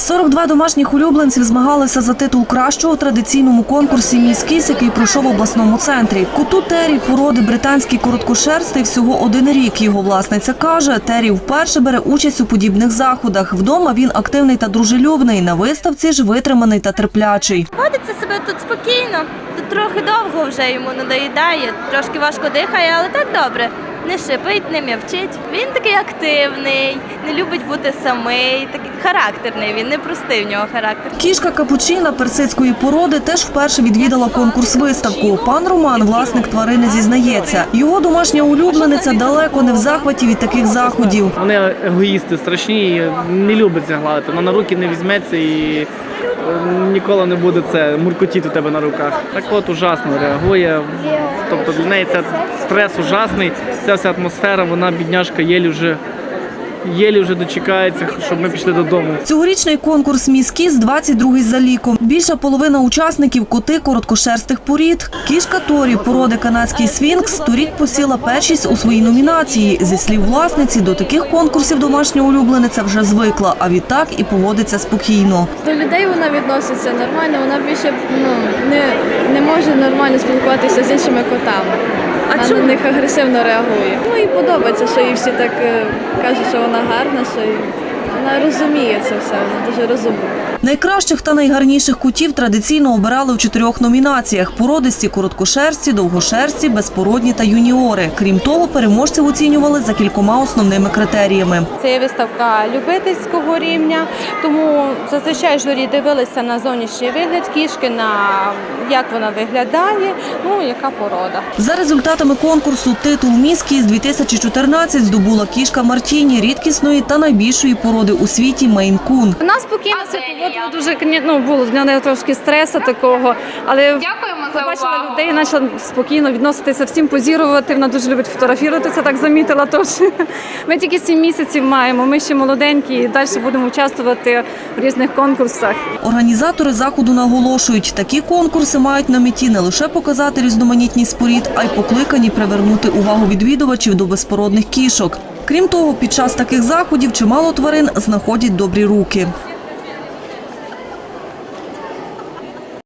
42 домашніх улюбленців змагалися за титул кращого у традиційному конкурсі «Міс який пройшов в обласному центрі. Коту Террі породи британський короткошерстий всього один рік. Його власниця каже, Террі вперше бере участь у подібних заходах. Вдома він активний та дружелюбний. На виставці ж витриманий та терплячий. Водиться себе тут спокійно, тут трохи довго вже йому надоїдає, трошки важко дихає, але так добре. Не шипить, не м'явчить. Він такий активний, не любить бути самий, такий характерний. Він не простий в нього характер. Кішка капучина персидської породи теж вперше відвідала конкурс-виставку. Пан Роман, власник тварини, зізнається. Його домашня улюблениця далеко не в захваті від таких заходів. Вони егоїсти страшні, і не любить гладити. Вона на руки не візьметься і ніколи не буде це муркотіти у тебе на руках. Так от ужасно реагує. Тобто для неї це стрес ужасний. Ця вся атмосфера, вона бідняжка єлі вже. Єлі вже дочекається, щоб ми пішли додому. Цьогорічний конкурс «Міс Кіс» 22-й за ліком. Більша половина учасників – коти короткошерстих порід. Кішка Торі породи канадський свінкс торік посіла першість у своїй номінації. Зі слів власниці, до таких конкурсів домашня улюблениця вже звикла, а відтак і поводиться спокійно. До людей вона відноситься нормально, вона більше ну, не, не може нормально спілкуватися з іншими котами. Вона на них агресивно реагує. Ну і подобається, що їй всі так е, кажуть, що вона гарна, що й- вона розуміє це все, вона дуже розумна. Найкращих та найгарніших котів традиційно обирали у чотирьох номінаціях – породисті, короткошерсті, довгошерсті, безпородні та юніори. Крім того, переможців оцінювали за кількома основними критеріями. Це є виставка любительського рівня, тому зазвичай журі дивилися на зовнішній вигляд кішки, на як вона виглядає, ну яка порода. За результатами конкурсу титул «Міс Кіс» 2014 здобула кішка Мартіні рідкісної та найбільшої породи у світі Мейн-кун. Вона спокійно себе поводила дуже ну, було в неї трошки стресу такого, але Дякуємо за побачила увагу. людей, почала спокійно відноситися, всім позірувати. Вона дуже любить фотографуватися, так замітила. Тож ми тільки сім місяців маємо. Ми ще молоденькі і далі будемо участвувати в різних конкурсах. Організатори заходу наголошують, такі конкурси мають на меті не лише показати різноманітність порід, а й покликані привернути увагу відвідувачів до безпородних кішок. Крім того, під час таких заходів чимало тварин знаходять добрі руки.